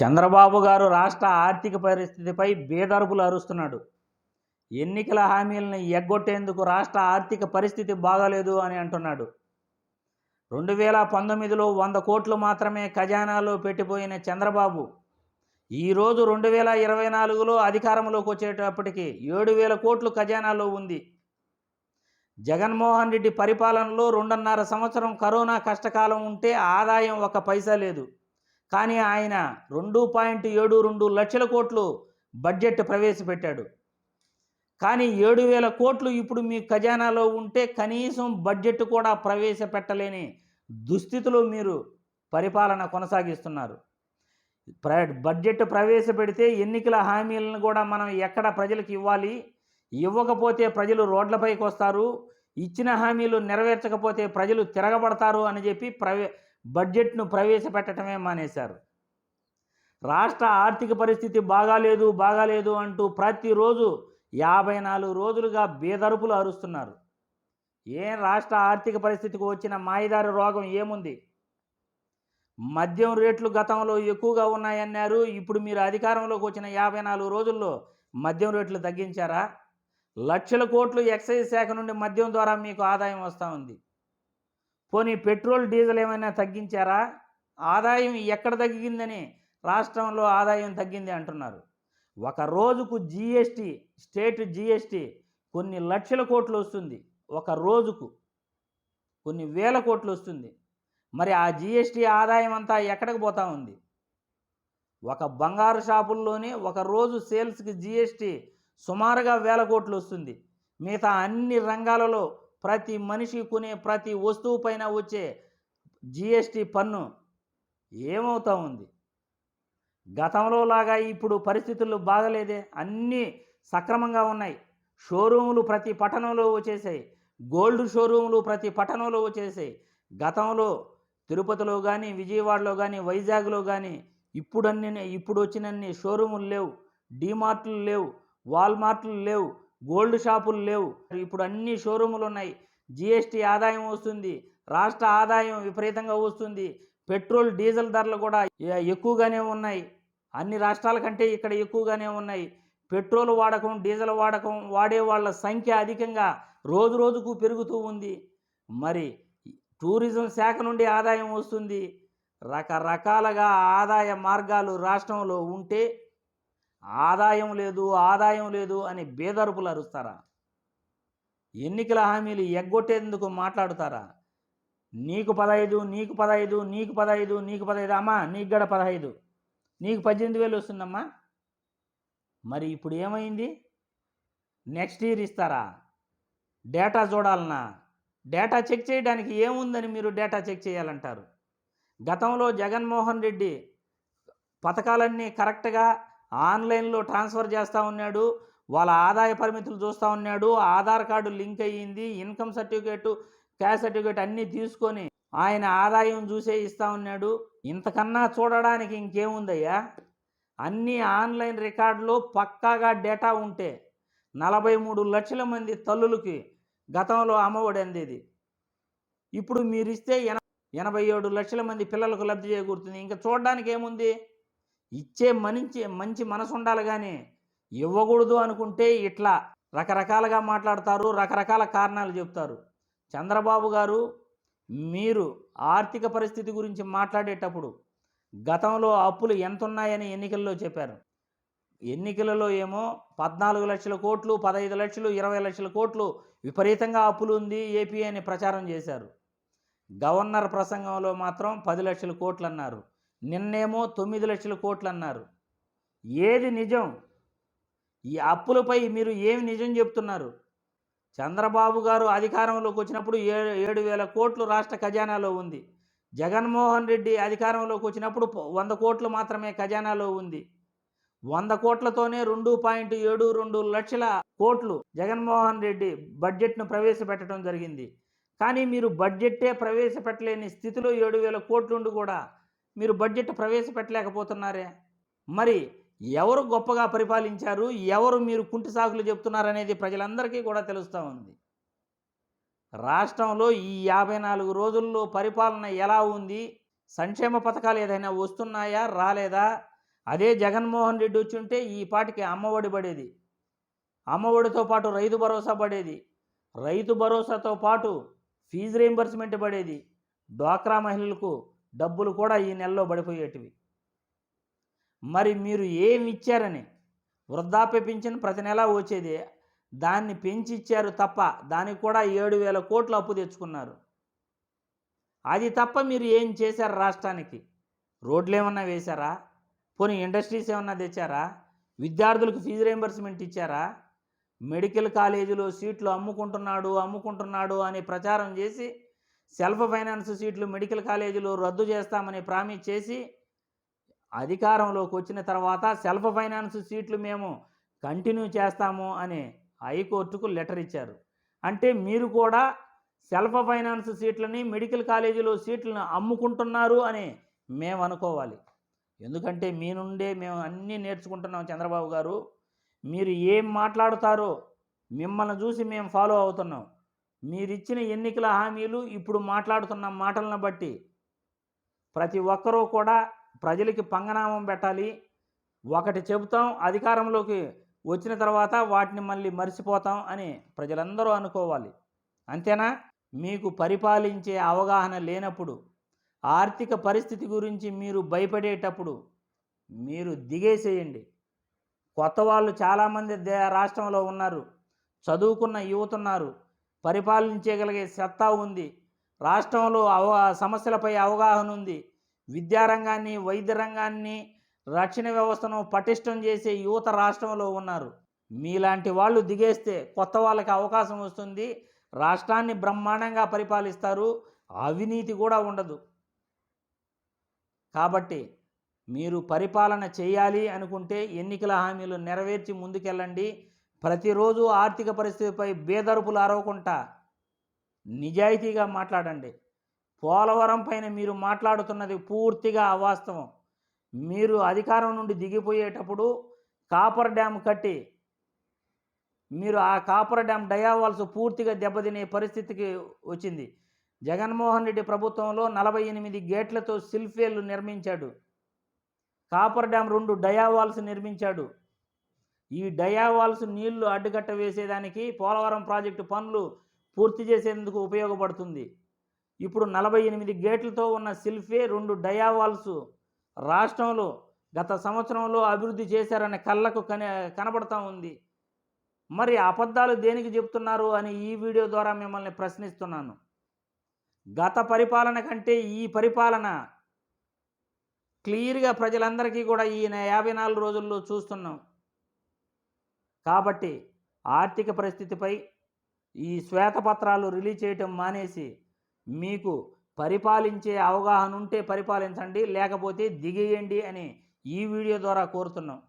చంద్రబాబు గారు రాష్ట్ర ఆర్థిక పరిస్థితిపై బేదరుపులు అరుస్తున్నాడు. ఎన్నికల హామీలను ఎగ్గొట్టేందుకు రాష్ట్ర ఆర్థిక పరిస్థితి బాగాలేదు అని అంటున్నాడు. రెండు వేల పంతొమ్మిదిలో వంద కోట్లు మాత్రమే ఖజానాలో పెట్టిపోయిన చంద్రబాబు ఈరోజు రెండు వేల ఇరవై నాలుగులో అధికారంలోకి వచ్చేటప్పటికి ఏడు వేల కోట్లు ఖజానాలో ఉంది. జగన్మోహన్ రెడ్డి పరిపాలనలో రెండున్నర సంవత్సరం కరోనా కష్టకాలం ఉంటే ఆదాయం ఒక పైసా లేదు. కానీ ఆయన రెండు పాయింట్ ఏడు రెండు లక్షల కోట్లు బడ్జెట్ ప్రవేశపెట్టాడు. కానీ ఏడు వేల కోట్లు ఇప్పుడు మీ ఖజానాలో ఉంటే కనీసం బడ్జెట్ కూడా ప్రవేశపెట్టలేని దుస్థితిలో మీరు పరిపాలన కొనసాగిస్తున్నారు. ప్ర బడ్జెట్ ప్రవేశపెడితే ఎన్నికల హామీలను కూడా మనం ఎక్కడ ప్రజలకు ఇవ్వాలి? ఇవ్వకపోతే ప్రజలు రోడ్లపైకి వస్తారు. ఇచ్చిన హామీలు నెరవేర్చకపోతే ప్రజలు తిరగబడతారు అని చెప్పి ప్రవే బడ్జెట్ను ప్రవేశపెట్టడమే మానేశారు. రాష్ట్ర ఆర్థిక పరిస్థితి బాగాలేదు బాగాలేదు అంటూ ప్రతిరోజు యాభై నాలుగు రోజులుగా బేదరుపులు అరుస్తున్నారు. ఏం రాష్ట్ర ఆర్థిక పరిస్థితికి వచ్చిన మాయదారి రోగం ఏముంది? మద్యం రేట్లు గతంలో ఎక్కువగా ఉన్నాయన్నారు. ఇప్పుడు మీరు అధికారంలోకి వచ్చిన యాభై నాలుగు రోజుల్లో మద్యం రేట్లు తగ్గించారా? లక్షల కోట్లు ఎక్సైజ్ శాఖ నుండి మద్యం ద్వారా మీకు ఆదాయం వస్తూ ఉంది. పోనీ పెట్రోల్ డీజిల్ ఏమైనా తగ్గించారా? ఆదాయం ఎక్కడ తగ్గిందని? రాష్ట్రంలో ఆదాయం తగ్గింది అంటున్నారు. ఒక రోజుకు జిఎస్టీ స్టేట్ జిఎస్టీ కొన్ని లక్షల కోట్లు వస్తుంది. ఒక రోజుకు కొన్ని వేల కోట్లు వస్తుంది. మరి ఆ జిఎస్టీ ఆదాయం అంతా ఎక్కడికి పోతా ఉంది? ఒక బంగారు షాపుల్లోనే ఒక రోజు సేల్స్కి జిఎస్టీ సుమారుగా వేల కోట్లు వస్తుంది. మిగతా అన్ని రంగాలలో ప్రతి మనిషి కొనే ప్రతి వస్తువు పైన వచ్చే జిఎస్టీ పన్ను ఏమవుతా ఉంది? గతంలో లాగా ఇప్పుడు పరిస్థితులు బాగలేదే. అన్నీ సక్రమంగా ఉన్నాయి. షోరూములు ప్రతి పట్టణంలో వచ్చేసాయి. గోల్డ్ షోరూములు ప్రతి పట్టణంలో వచ్చేసాయి. గతంలో తిరుపతిలో కానీ విజయవాడలో కానీ వైజాగ్లో కానీ ఇప్పుడు ఇప్పుడు వచ్చినన్ని షోరూములు లేవు. డీమార్ట్లు లేవు. వాల్మార్ట్లు లేవు. గోల్డ్ షాపులు లేవు. ఇప్పుడు అన్ని షోరూములు ఉన్నాయి. జిఎస్టీ ఆదాయం వస్తుంది. రాష్ట్ర ఆదాయం విపరీతంగా వస్తుంది. పెట్రోల్ డీజిల్ ధరలు కూడా ఎక్కువగానే ఉన్నాయి. అన్ని రాష్ట్రాల కంటే ఇక్కడ ఎక్కువగానే ఉన్నాయి. పెట్రోల్ వాడకం డీజిల్ వాడకం వాడే వాళ్ళ సంఖ్య అధికంగా రోజు రోజుకు పెరుగుతూ ఉంది. మరి టూరిజం శాఖ నుండి ఆదాయం వస్తుంది. రకరకాలుగా ఆదాయ మార్గాలు రాష్ట్రంలో ఉంటే ఆదాయం లేదు ఆదాయం లేదు అని బేదరుపులు అరుస్తారా? ఎన్నికల హామీలు ఎగ్గొట్టేందుకు మాట్లాడుతారా? నీకు పదహైదు నీకు పదహైదు నీకు పదహైదు నీకు పదహైదు అమ్మా నీకు గడ పదహైదు నీకు పద్దెనిమిది వేలు వస్తుందమ్మా. మరి ఇప్పుడు ఏమైంది? నెక్స్ట్ ఇయర్ ఇస్తారా? డేటా చూడాలనా? డేటా చెక్ చేయడానికి ఏముందని మీరు డేటా చెక్ చేయాలంటారు? గతంలో జగన్మోహన్ రెడ్డి పథకాలన్నీ కరెక్ట్గా ఆన్లైన్లో ట్రాన్స్ఫర్ చేస్తూ ఉన్నాడు వాళ్ళ ఆదాయ పరిమితులు చూస్తూ ఉన్నాడు ఆధార్ కార్డు లింక్ అయ్యింది ఇన్కమ్ సర్టిఫికేటు క్యాష్ సర్టిఫికేట్ అన్నీ తీసుకొని ఆయన ఆదాయం చూసే ఇస్తూ ఉన్నాడు. ఇంతకన్నా చూడడానికి ఇంకేముందయ్యా? అన్ని ఆన్లైన్ రికార్డులో పక్కాగా డేటా ఉంటే నలభై మూడు లక్షల మంది తల్లులకి గతంలో అమ్మఒడి అందేది. ఇప్పుడు మీరు ఇస్తే ఎన ఎనభై ఏడు లక్షల మంది పిల్లలకు లబ్ధి చేకూరుతుంది. ఇంకా చూడడానికి ఏముంది? ఇచ్చే మంచి మంచి మనసు ఉండాలి కానీ ఇవ్వకూడదు అనుకుంటే ఇట్లా రకరకాలుగా మాట్లాడతారు రకరకాల కారణాలు చెప్తారు. చంద్రబాబు గారు మీరు ఆర్థిక పరిస్థితి గురించి మాట్లాడేటప్పుడు గతంలో అప్పులు ఎంత ఉన్నాయని ఎన్నికల్లో చెప్పారు. ఎన్నికలలో ఏమో పద్నాలుగు లక్షల కోట్లు పదహైదు లక్షలు ఇరవై లక్షల కోట్లు విపరీతంగా అప్పులు ఉంది ఏపీ అని ప్రచారం చేశారు. గవర్నర్ ప్రసంగంలో మాత్రం పది లక్షల కోట్లు అన్నారు నిన్నేమో తొమ్మిది లక్షల కోట్లు అన్నారు. ఏది నిజం? ఈ అప్పులపై మీరు ఏమి నిజం చెప్తున్నారు? చంద్రబాబు గారు అధికారంలోకి వచ్చినప్పుడు ఏడు ఏడు వేల కోట్లు రాష్ట్ర ఖజానాలో ఉంది. జగన్మోహన్ రెడ్డి అధికారంలోకి వచ్చినప్పుడు వంద కోట్లు మాత్రమే ఖజానాలో ఉంది. వంద కోట్లతోనే రెండు పాయింట్ ఏడు రెండు లక్షల కోట్లు జగన్మోహన్ రెడ్డి బడ్జెట్ను ప్రవేశపెట్టడం జరిగింది. కానీ మీరు బడ్జెట్టే ప్రవేశపెట్టలేని స్థితిలో ఏడు వేల కోట్లుండి కూడా మీరు బడ్జెట్ ప్రవేశపెట్టలేకపోతున్నారే? మరి ఎవరు గొప్పగా పరిపాలించారు? ఎవరు మీరు కుంటి సాకులు చెప్తున్నారనేది ప్రజలందరికీ కూడా తెలుస్తూ ఉంది. రాష్ట్రంలో ఈ యాభై నాలుగు రోజుల్లో పరిపాలన ఎలా ఉంది? సంక్షేమ పథకాలు ఏదైనా వస్తున్నాయా? రాలేదా? అదే జగన్మోహన్ రెడ్డి వచ్చి ఉంటే ఈ పాటికి అమ్మఒడి పడేది. అమ్మఒడితో పాటు రైతు భరోసా పడేది. రైతు భరోసాతో పాటు ఫీజు రీంబర్స్మెంట్ పడేది. డ్వాక్రా మహిళలకు డబ్బులు కూడా ఈ నెలలో పడిపోయేటివి. మరి మీరు ఏమి ఇచ్చారని? వృద్ధాప్య పింఛన్ ప్రతి నెల వచ్చేది దాన్ని పెంచి ఇచ్చారు తప్ప దానికి కూడా ఏడు వేల కోట్లు అప్పు తెచ్చుకున్నారు. అది తప్ప మీరు ఏం చేశారు రాష్ట్రానికి? రోడ్లు ఏమన్నా వేశారా? పోనీ ఇండస్ట్రీస్ ఏమన్నా తెచ్చారా? విద్యార్థులకు ఫీజు రీంబర్స్మెంట్ ఇచ్చారా? మెడికల్ కాలేజీలో సీట్లు అమ్ముకుంటున్నాడు అమ్ముకుంటున్నాడు అని ప్రచారం చేసి సెల్ఫ్ ఫైనాన్స్ సీట్లు మెడికల్ కాలేజీలో రద్దు చేస్తామని ప్రామిస్ చేసి అధికారంలోకి వచ్చిన తర్వాత సెల్ఫ్ ఫైనాన్స్ సీట్లు మేము కంటిన్యూ చేస్తాము అని హైకోర్టుకు లెటర్ ఇచ్చారు. అంటే మీరు కూడా సెల్ఫ్ ఫైనాన్స్ సీట్లని మెడికల్ కాలేజీలో సీట్లను అమ్ముకుంటున్నారు అని మేము అనుకోవాలి. ఎందుకంటే మీ నుండే మేము అన్నీ నేర్చుకుంటున్నాం చంద్రబాబు గారు. మీరు ఏం మాట్లాడుతారో మిమ్మల్ని చూసి మేము ఫాలో అవుతున్నాం. మీరిచ్చిన ఎన్నికల హామీలు ఇప్పుడు మాట్లాడుతున్న మాటలను బట్టి ప్రతి ఒక్కరూ కూడా ప్రజలకి పంగనామం పెట్టాలి. ఒకటి చెబుతాం అధికారంలోకి వచ్చిన తర్వాత వాటిని మళ్ళీ మర్చిపోతాం అని ప్రజలందరూ అనుకోవాలి. అంతేనా? మీకు పరిపాలించే అవగాహన లేనప్పుడు ఆర్థిక పరిస్థితి గురించి మీరు భయపడేటప్పుడు మీరు దిగేసేయండి. కొత్త వాళ్ళు చాలామంది దే రాష్ట్రంలో ఉన్నారు చదువుకున్న యువత ఉన్నారు పరిపాలించగలిగే సత్తా ఉంది. రాష్ట్రంలో అవ సమస్యలపై అవగాహన ఉంది. విద్యారంగాన్ని వైద్య రంగాన్ని రక్షణ వ్యవస్థను పటిష్టం చేసే యువత రాష్ట్రంలో ఉన్నారు. మీలాంటి వాళ్ళు దిగేస్తే కొత్త వాళ్ళకి అవకాశం వస్తుంది. రాష్ట్రాన్ని బ్రహ్మాండంగా పరిపాలిస్తారు. అవినీతి కూడా ఉండదు. కాబట్టి మీరు పరిపాలన చేయాలి అనుకుంటే ఎన్నికల హామీలు నెరవేర్చి ముందుకెళ్ళండి. ప్రతిరోజు ఆర్థిక పరిస్థితిపై బేదరుపులు అరవకుండా నిజాయితీగా మాట్లాడండి. పోలవరం పైన మీరు మాట్లాడుతున్నది పూర్తిగా అవాస్తవం. మీరు అధికారం నుండి దిగిపోయేటప్పుడు కాపర్ డ్యామ్ కట్టి మీరు ఆ కాపర్ డ్యామ్ డయావాల్స్ పూర్తిగా దెబ్బతినే పరిస్థితికి వచ్చింది. జగన్మోహన్ రెడ్డి ప్రభుత్వంలో నలభై ఎనిమిది గేట్లతో సిల్ఫేలు నిర్మించాడు. కాపర్ డ్యామ్ రెండు డయావాల్స్ నిర్మించాడు. ఈ డయావాల్స్ నీళ్ళు అడ్డుకట్ట వేసేదానికి పోలవరం ప్రాజెక్టు పనులు పూర్తి చేసేందుకు ఉపయోగపడుతుంది. ఇప్పుడు నలభై ఎనిమిది గేట్లతో ఉన్న సిల్ఫే రెండు డయావాల్స్ రాష్ట్రంలో గత సంవత్సరంలో అభివృద్ధి చేశారనే కళ్ళకు కన కనబడతా ఉంది. మరి అబద్ధాలు దేనికి చెప్తున్నారు అని ఈ వీడియో ద్వారా మిమ్మల్ని ప్రశ్నిస్తున్నాను. గత పరిపాలన కంటే ఈ పరిపాలన క్లియర్గా ప్రజలందరికీ కూడా ఈ యాభై నాలుగు రోజుల్లో చూస్తున్నాం. కాబట్టి ఆర్థిక పరిస్థితిపై ఈ శ్వేతపత్రాలు రిలీజ్ చేయటం మానేసి మీకు పరిపాలించే అవగాహన ఉంటే పరిపాలించండి లేకపోతే దిగేయండి అని ఈ వీడియో ద్వారా కోరుతున్నాం.